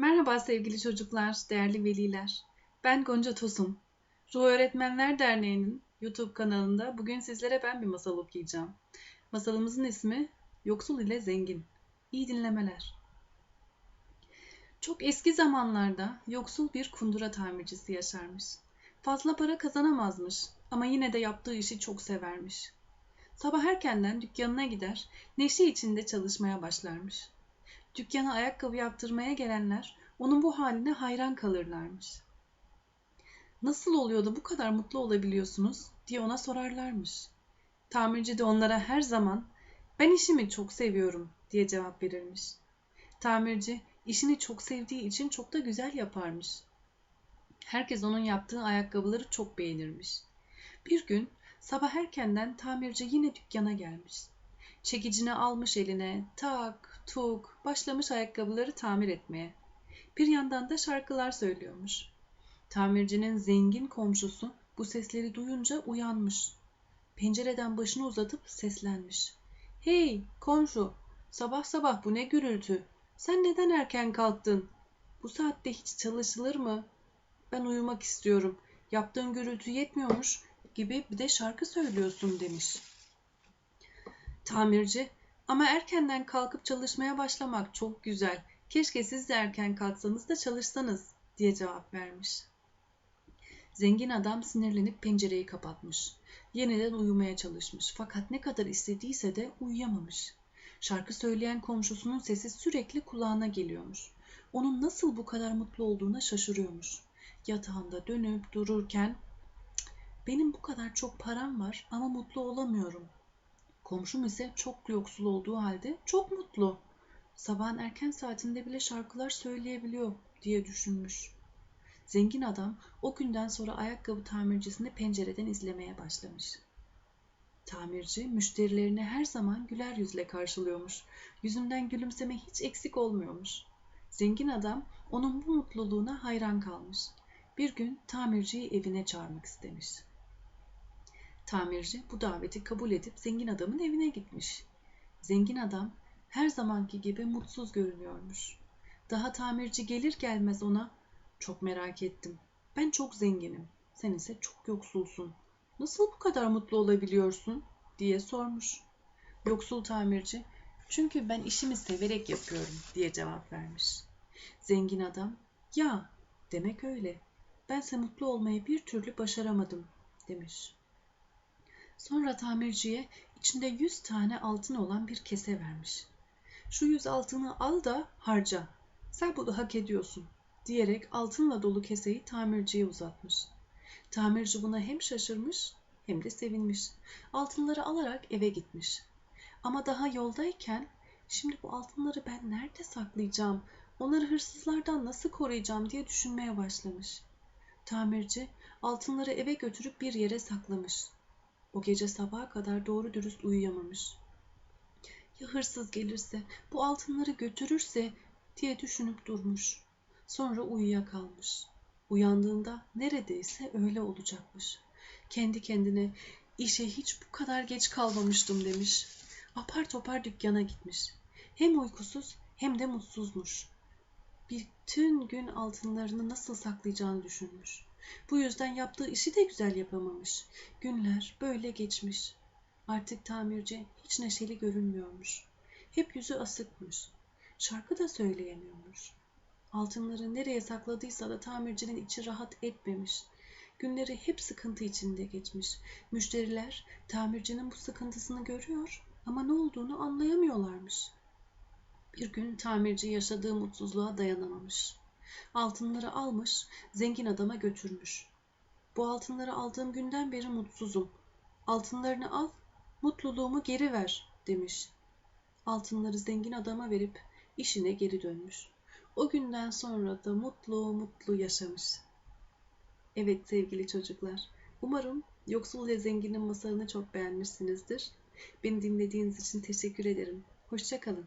Merhaba sevgili çocuklar, değerli veliler. Ben Gonca Tosun. Ruh Öğretmenler Derneği'nin YouTube kanalında bugün sizlere ben bir masal okuyacağım. Masalımızın ismi Yoksul ile Zengin. İyi dinlemeler. Çok eski zamanlarda yoksul bir kundura tamircisi yaşarmış. Fazla para kazanamazmış ama yine de yaptığı işi çok severmiş. Sabah erkenden dükkanına gider, neşe içinde çalışmaya başlarmış. Dükkana ayakkabı yaptırmaya gelenler onun bu haline hayran kalırlarmış. Nasıl oluyor da bu kadar mutlu olabiliyorsunuz diye ona sorarlarmış. Tamirci de onlara her zaman ben işimi çok seviyorum diye cevap verirmiş. Tamirci işini çok sevdiği için çok da güzel yaparmış. Herkes onun yaptığı ayakkabıları çok beğenirmiş. Bir gün sabah erkenden tamirci yine dükkana gelmiş. Çekicini almış eline, tak, tuk, başlamış ayakkabıları tamir etmeye. Bir yandan da şarkılar söylüyormuş. Tamircinin zengin komşusu bu sesleri duyunca uyanmış. Pencereden başını uzatıp seslenmiş. Hey komşu, sabah sabah bu ne gürültü? Sen neden erken kalktın? Bu saatte hiç çalışılır mı? Ben uyumak istiyorum. Yaptığın gürültü yetmiyormuş gibi bir de şarkı söylüyorsun demiş. Tamirci, ama erkenden kalkıp çalışmaya başlamak çok güzel. Keşke siz de erken kalksanız da çalışsanız diye cevap vermiş. Zengin adam sinirlenip pencereyi kapatmış. Yeniden uyumaya çalışmış fakat ne kadar istediyse de uyuyamamış. Şarkı söyleyen komşusunun sesi sürekli kulağına geliyormuş. Onun nasıl bu kadar mutlu olduğuna şaşırıyormuş. Yatağında dönüp dururken benim bu kadar çok param var ama mutlu olamıyorum Komşum ise çok yoksul olduğu halde çok mutlu. Sabahın erken saatinde bile şarkılar söyleyebiliyor diye düşünmüş. Zengin adam o günden sonra ayakkabı tamircisini pencereden izlemeye başlamış. Tamirci müşterilerini her zaman güler yüzle karşılıyormuş. Yüzünden gülümseme hiç eksik olmuyormuş. Zengin adam onun bu mutluluğuna hayran kalmış. Bir gün tamirciyi evine çağırmak istemiş. Tamirci bu daveti kabul edip zengin adamın evine gitmiş. Zengin adam her zamanki gibi mutsuz görünüyormuş. Daha tamirci gelir gelmez ona çok merak ettim. Ben çok zenginim. Sen ise çok yoksulsun. Nasıl bu kadar mutlu olabiliyorsun? diye sormuş. Yoksul tamirci çünkü ben işimi severek yapıyorum diye cevap vermiş. Zengin adam ya demek öyle. Bense mutlu olmayı bir türlü başaramadım demiş. Sonra tamirciye içinde yüz tane altın olan bir kese vermiş. Şu yüz altını al da harca. Sen bunu hak ediyorsun diyerek altınla dolu keseyi tamirciye uzatmış. Tamirci buna hem şaşırmış hem de sevinmiş. Altınları alarak eve gitmiş. Ama daha yoldayken şimdi bu altınları ben nerede saklayacağım? Onları hırsızlardan nasıl koruyacağım diye düşünmeye başlamış. Tamirci altınları eve götürüp bir yere saklamış. O gece sabaha kadar doğru dürüst uyuyamamış. Ya hırsız gelirse, bu altınları götürürse diye düşünüp durmuş. Sonra uyuyakalmış. Uyandığında neredeyse öyle olacakmış. Kendi kendine işe hiç bu kadar geç kalmamıştım demiş. Apar topar dükkana gitmiş. Hem uykusuz hem de mutsuzmuş. Bütün gün altınlarını nasıl saklayacağını düşünmüş. Bu yüzden yaptığı işi de güzel yapamamış. Günler böyle geçmiş. Artık tamirci hiç neşeli görünmüyormuş. Hep yüzü asıkmış. Şarkı da söyleyemiyormuş. Altınları nereye sakladıysa da tamircinin içi rahat etmemiş. Günleri hep sıkıntı içinde geçmiş. Müşteriler tamircinin bu sıkıntısını görüyor ama ne olduğunu anlayamıyorlarmış. Bir gün tamirci yaşadığı mutsuzluğa dayanamamış. Altınları almış, zengin adama götürmüş. Bu altınları aldığım günden beri mutsuzum. Altınlarını al, mutluluğumu geri ver demiş. Altınları zengin adama verip işine geri dönmüş. O günden sonra da mutlu mutlu yaşamış. Evet sevgili çocuklar, umarım Yoksul ve Zenginin masalını çok beğenmişsinizdir. Beni dinlediğiniz için teşekkür ederim. Hoşçakalın.